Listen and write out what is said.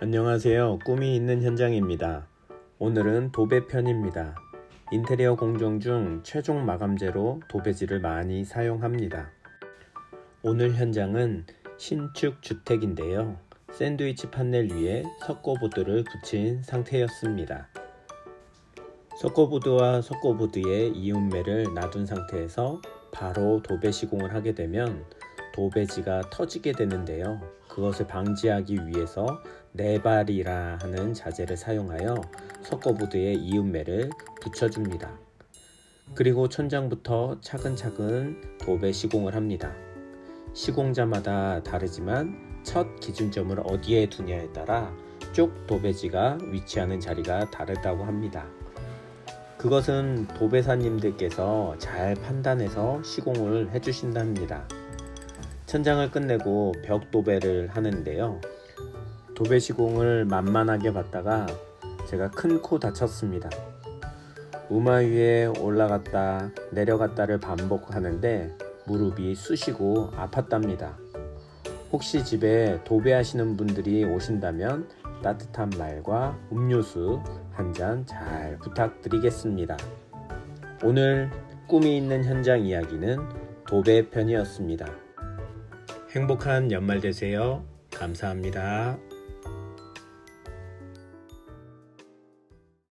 안녕하세요. 꿈이 있는 현장입니다. 오늘은 도배 편입니다. 인테리어 공정 중 최종 마감재로 도배지를 많이 사용합니다. 오늘 현장은 신축 주택인데요. 샌드위치 판넬 위에 석고보드를 붙인 상태였습니다. 석고보드와 석고보드의 이음매를 놔둔 상태에서 바로 도배 시공을 하게 되면 도배지가 터지게 되는데요. 그것을 방지하기 위해서 네발이라 하는 자재를 사용하여 석고보드에 이음매를 붙여줍니다. 그리고 천장부터 차근차근 도배 시공을 합니다. 시공자마다 다르지만 첫 기준점을 어디에 두냐에 따라 쪽 도배지가 위치하는 자리가 다르다고 합니다. 그것은 도배사님들께서 잘 판단해서 시공을 해주신답니다. 천장을 끝내고 벽 도배를 하는데요. 도배 시공을 만만하게 봤다가 제가 큰 코 다쳤습니다. 우마 위에 올라갔다 내려갔다를 반복하는데 무릎이 쑤시고 아팠답니다. 혹시 집에 도배하시는 분들이 오신다면 따뜻한 말과 음료수 한 잔 잘 부탁드리겠습니다. 오늘 꿈이 있는 현장 이야기는 도배 편이었습니다. 행복한 연말 되세요. 감사합니다.